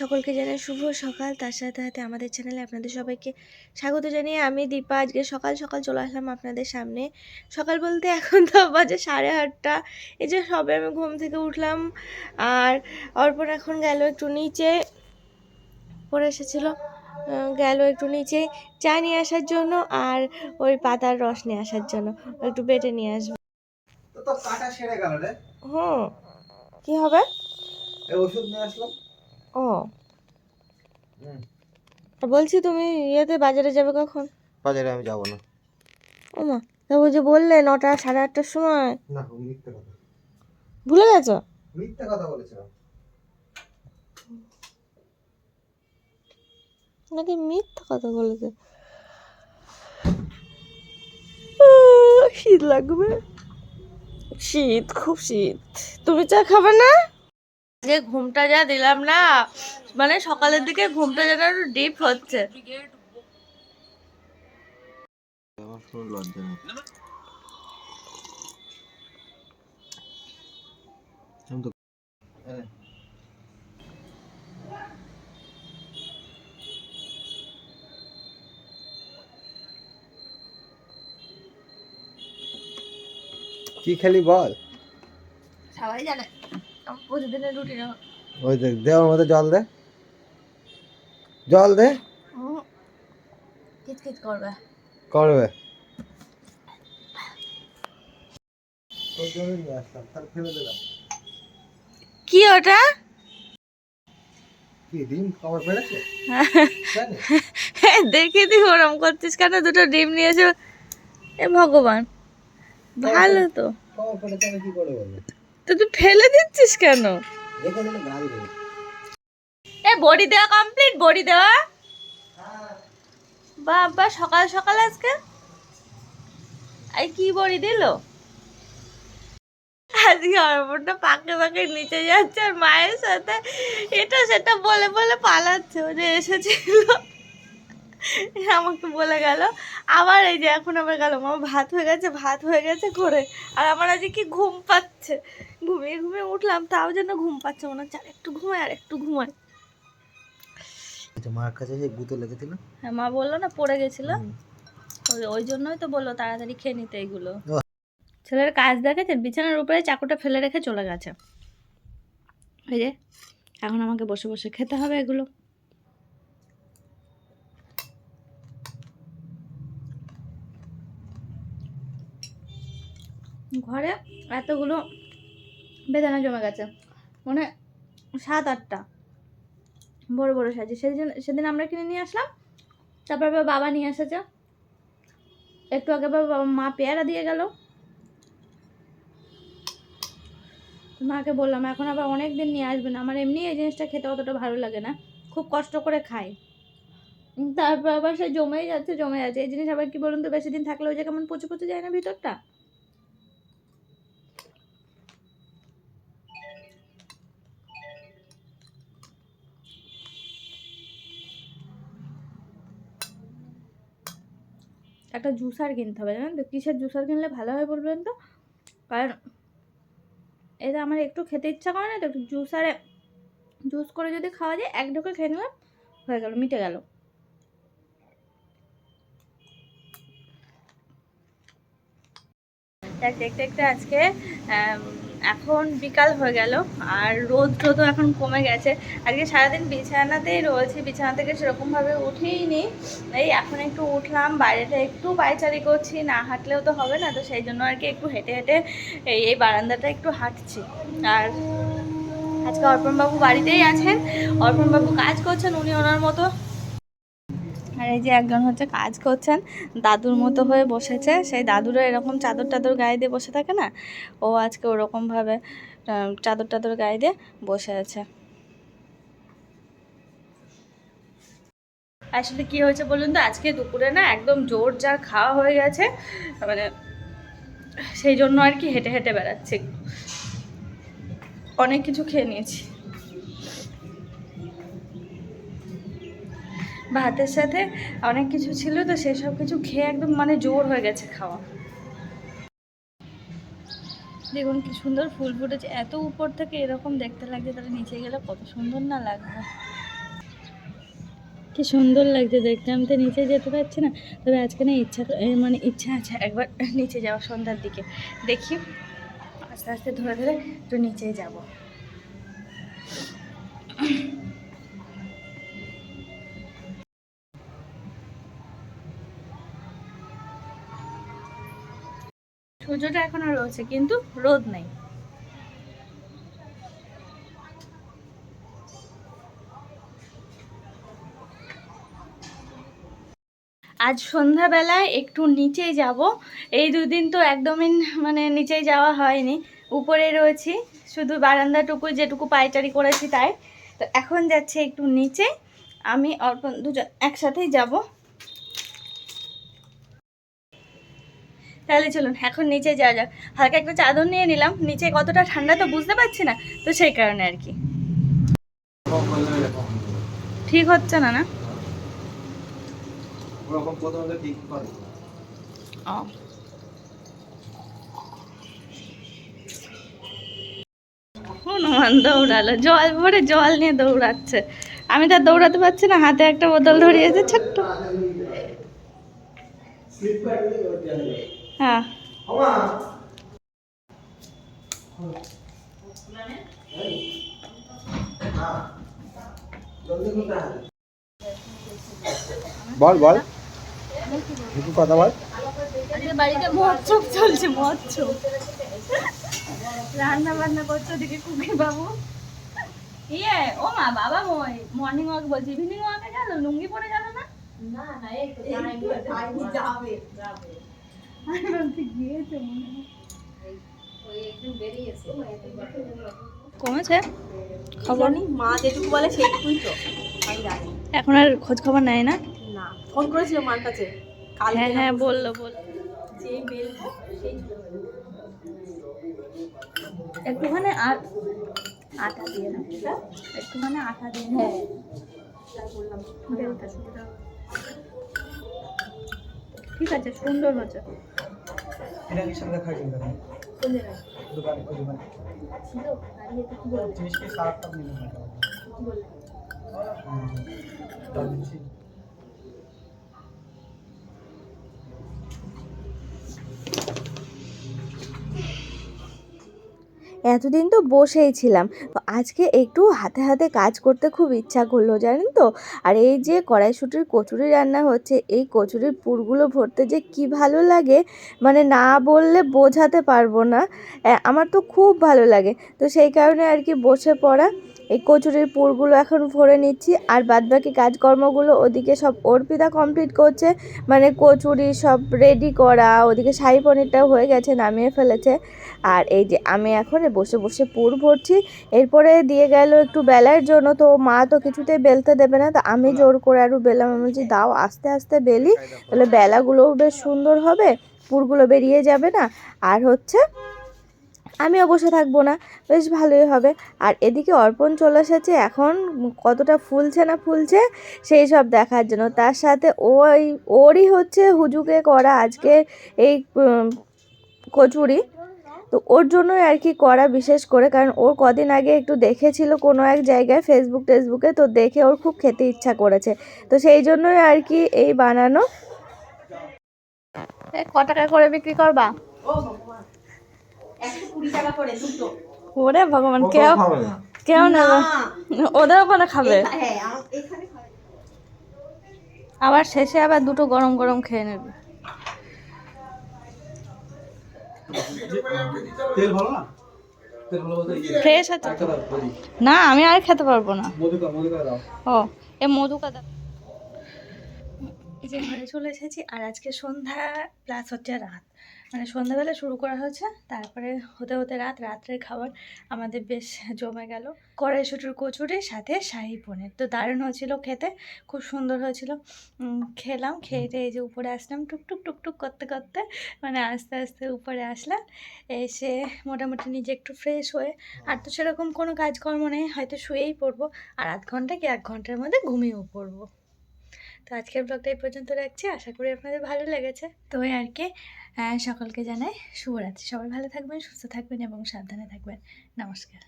সকলকে জানাই শুভ সকাল। তার সাথে সাথে আমাদের চ্যানেলে আপনাদের সবাইকে স্বাগত জানিয়ে আমি দীপা। আজকে সকাল সকাল চলে আসলাম আপনাদের সামনে। সকাল বলতে এখন তো বাজে সাড়ে আটটা। এই যে সবে আমি ঘুম থেকে উঠলাম আর অর্পণ এখন গেল একটু নিচে। পরে এসেছিল গেল একটু নিচে চা নিয়ে আসার জন্য আর ওই পাতার রস নিয়ে আসার জন্য। একটু বেটে নিয়ে আসবে। তো কাটা সেরে গেল রে। হুম কি হবে? ওষুধ নিয়ে আসলাম। ও। বলছি তুমি ইয়েতে বাজারে যাবে কখন? বাজারে আমি যাব না। ও মা তা যে বললে নটা সাড়ে আটটার সময়। না মিথ্যে কথা। ভুলে গেছো? মিথ্যে কথা বলেছিলাম। নাকি মিথ্যা কথা বলেছে? শীত লাগবে। শীত খুব শীত। তুমি চা খাবে না? যে ঘুমটা যা দিলাম না মানে সকালের দিকে ঘুমটা যেন একটু ডিপ হচ্ছে। কি খেলি বল সবাই জানে প্রতিদিনের রুটিন ওই দেখ দে ওর মধ্যে জল দে। জল দে। কিচকিচ করবে। করবে। কি ওটা? জানি দেখে দি ওরম করছিস কেন? দুটো ডিম নিয়েছো। এ ভগবান ভালো তো। তো তুই ফেলে দিচ্ছিস কেন? এ, বড়ি দেওয়া কমপ্লিট বড়ি দেওয়া? বাবা, সকাল সকাল আজকে? এই কি বড়ি দিল? আজকে অর্পণটা পাকে পাকে নিচে যাচ্ছে আর মায়ের সাথে এটা সেটা বলে বলে পালাচ্ছে ও যে এসেছিল। আমাকে বলে গেল আবার এই যে এখন আবার গেল মা ভাত হয়ে গেছে ভাত হয়ে গেছে করে। আর আমার আজকে কি ঘুম পাচ্ছে? ঘুমিয়ে ঘুমিয়ে উঠলাম তাও যেন ঘুম পাচ্ছে মনে হচ্ছে আর একটু ঘুমায় আর একটু ঘুমায় আচ্ছা মার কাছে যে গুঁতো লেগেছিল? হ্যাঁ মা বলল না পড়ে গেছিল। ওই ওই জন্যই তো বলল তাড়াতাড়ি খেয়ে নিতে এইগুলো ছেলের কাজ দেখেছেন? বিছানার উপরে চাকুটা ফেলে রেখে চলে গেছে। এই যে এখন আমাকে বসে বসে খেতে হবে এগুলো। ঘরে এতগুলো বেদানা জমে গেছে। মানে সাত, আটটা। বড় বড় সাইজে সেদিন সেদিন আমরা কিনে নিয়ে আসলাম। তারপর বাবা নিয়ে এসেছে। একটু আগে বাবা মা পেয়ারা দিয়ে গেল। মাকে বললাম, এখন আবার অনেক দিন নিয়ে আসবেন আমার এমনি এই জিনিসটা খেতে অতটা ভালো লাগে না। খুব কষ্ট করে খাই। তারপর আবার সে জমেই যাচ্ছে, জমে যাচ্ছে। এই জিনিস আবার কি বলুন তো, বেশি দিন থাকলে ওই যে কেমন পচে পচে যায় না ভিতরটা? একটা জুসার কিনতে হবে, জানেন তো? কিসের জুসার কিনলে ভালো হয় বলবেন তো? কারণ এটা আমার একটু খেতে ইচ্ছা করে না, তো একটু জুসারে, জুস করে যদি খাওয়া যায়, এক ঢোকে খেয়ে নিলাম, হয়ে গেল, মিটে গেল। দেখ দেখতে দেখতে আজকে এখন বিকাল হয়ে গেল, আর রোদ রোদও এখন কমে গেছে। আজকে সারাদিন বিছানাতেই রয়েছি, বিছানা থেকে সেরকমভাবে উঠেই নি এই এখন একটু উঠলাম, বাইরেটা একটু পায়চারি করছি, না হাঁটলেও তো হবে না, তো সেই জন্য আর কি একটু হেঁটে হেঁটে এই এই বারান্দাটা একটু হাঁটছি। আর আজকে অর্পণবাবু বাড়িতেই আছেন, অর্পণবাবু কাজ করছেন উনি ওনার মতো। আর এই যে একজন হচ্ছে কাজ করছেন, দাদুর মতো হয়ে বসেছে। সেই দাদুরা এরকম চাদর টাদর গায়ে দিয়ে বসে থাকে না? ও আজকে ওরকমভাবে চাদর টাদর গায়ে দিয়ে বসে আছে। আসলে কি হয়েছে বলুন তো? আজকে দুপুরে না একদম জোর যার খাওয়া হয়ে গেছে। মানে সেই জন্য আর কি হেঁটে হেঁটে বেড়াচ্ছি। অনেক কিছু খেয়ে নিয়েছি। ভাতের সাথে অনেক কিছু ছিল তো সেই সব কিছু খেয়ে একদম মানে জোর হয়ে গেছে খাওয়া। দেখুন কি সুন্দর ফুল ফুটেছে, এত উপর থেকে এরকম দেখতে লাগছে, তাহলে নিচে গেলে কত সুন্দর না লাগবে? কি সুন্দর লাগছে, দেখতে আমি তো নিচে যেতে পারছি না, তবে আজকে না ইচ্ছা মানে ইচ্ছা আছে একবার নিচে যাওয়া সন্ধ্যার দিকে। দেখি, আস্তে আস্তে ধরে ধরে একটু নিচেই যাব। সূর্যটা এখনও রয়েছে, কিন্তু রোদ নেই। আজ সন্ধ্যাবেলায় একটু নিচে যাব। এই দুদিন তো একদমই মানে নিচে যাওয়া হয়নি। উপরে রয়েছি, শুধু বারান্দাটুকু, যেটুকু পায়চারি করেছি তাই। তো এখন যাচ্ছে একটু নিচে। আমি অর্পণ দুজন একসাথেই যাব। তাহলে চলুন এখন নিচে যাওয়া যাক। হালকা একটা চাদর নিয়ে নিলাম নিচে কতটা ঠান্ডা তো বুঝতে পারছি না তো সেই কারণে আর কি। ঠিক হচ্ছে না না? হনুমান দৌড়ালো জল ভরে জল নিয়ে দৌড়াচ্ছে। আমি তো দৌড়াতে পারছি না হাতে একটা বোতল ধরিয়েছে ছোট্ট। হ্যাঁ। বল বল। একটু কথা বল। আজকে বাড়িতে মহোৎসব চলছে মহোৎসব। রান্না বান্না করছে ওদিকে কুকি বাবু ইয়ে ও মা বাবা মই মর্নিং ওয়াক বলছি। ইভিনিং ওয়াকে গেল? লুঙ্গি পরে গেল না? আমি ভাবছি গিয়েছে মনে হয়। কমেছে? খবর মা যেটুকু বলে সেইটুকুই তো। আমি জানি। এখন আর খোঁজ খবর নেয় না? না ফোন করেছিল মার কাছে। কাল হ্যাঁ হ্যাঁ বলল বলল। যে বেল সেই একটুখানি আর আটা দিয়ে না একটুখানি আটা দিয়ে হ্যাঁ। বললাম। ঠিক আছে সুন্দর হচ্ছে এটা কি সাথে খাই কিন্তু কোন জায়গায় দোকানে ওই দোকানে। ছিল দাঁড়িয়ে তো এতদিন তো বসেই ছিলাম। তো আজকে একটু হাতে হাতে কাজ করতে খুব ইচ্ছা করল, জানেন তো? আর এই যে কড়াইশুটির কচুরি রান্না হচ্ছে, এই কচুরির পুরগুলো ভরতে যে কি ভালো লাগে মানে না বললে বোঝাতে পারব না। আমার তো খুব ভালো লাগে। তো সেই কারণে আর কি বসে পড়া। এই কচুরির পুরগুলো এখন ভরে নিচ্ছি, আর বাদবাকি কাজকর্মগুলো ওদিকে সব অর্পিতা কমপ্লিট করছে। মানে কচুরি সব রেডি করা, ওদিকে শাহি পনিরটাও হয়ে গেছে, নামিয়ে ফেলেছে। আর এই যে আমি এখন বসে বসে পুর ভরছি, এরপরে দিয়ে গেল একটু বেলার জন্য, তো মা তো কিছুতেই বেলতে দেবে না, তো আমি জোর করে আরও বেলাম, আমি বলছি দাও আস্তে আস্তে বেলি, তাহলে বেলাগুলোও বেশ সুন্দর হবে, পুরগুলো বেরিয়ে যাবে না। আর হচ্ছে আমিও বসে থাকব না। বেশ ভালোই হবে। আর এদিকে অর্পণ চলে এসেছে। এখন কতটা ফুলছে না ফুলছে সেই সব দেখার জন্য। তার সাথে ওই ওরই হচ্ছে হুজুকে করা আজকে এই কচুরি। তো ওর জন্যই আর কি করা বিশেষ করে। কারণ ওর কদিন আগে একটু দেখেছিল কোনো এক জায়গায় ফেসবুক টেসবুকে। তো দেখে ওর খুব খেতে ইচ্ছা করেছে। তো সেই জন্যই আর কি এই বানানো। এ, ক টাকা করে বিক্রি করবা ও ভগবান একশো কুড়ি টাকা করে দুটো। ওরে ভগবান কেউ কেউ নেবে। না ওদের ওখানে খাবে। হ্যাঁ খাবে। আবার শেষে আবার দুটো গরম গরম খেয়ে নেবে। তেল না? তেল ভালো বলতে ফ্রেশ আছে দাও না আমি আর খেতে পারব না। মধুকা মধুকা দাও। ও এ মধু কাদা এই যে ঘরে চলে এসেছি আর আজকে সন্ধ্যা প্লাস হচ্ছে রাত। মানে সন্ধ্যাবেলা শুরু করা হয়েছে, তারপরে হতে হতে রাত, রাত্রের খাবার আমাদের বেশ জমে গেল। কড়াইশুটির কচুরি, সাথে শাহি পনির। তো দারুণ হয়েছিল খেতে, খুব সুন্দর হয়েছিল। খেলাম খেয়ে এই যে উপরে আসলাম, টুকটুক টুকটুক করতে করতে মানে আস্তে আস্তে উপরে আসলাম। এসে মোটামুটি নিজে একটু ফ্রেশ হয়ে, আর তো সেরকম কোনো কাজকর্ম নেই, হয়তো শুয়েই পড়ব। আর আধ ঘণ্টা কি এক ঘণ্টার মধ্যে ঘুমিয়েও পড়ব। তো আজকের ব্লগটা এই পর্যন্ত রাখছি। আশা করি আপনাদের ভালো লেগেছে। তো আর কি সকলকে জানাই শুভরাত্রি। সবাই ভালো থাকবেন, সুস্থ থাকবেন এবং সাবধানে থাকবেন। নমস্কার।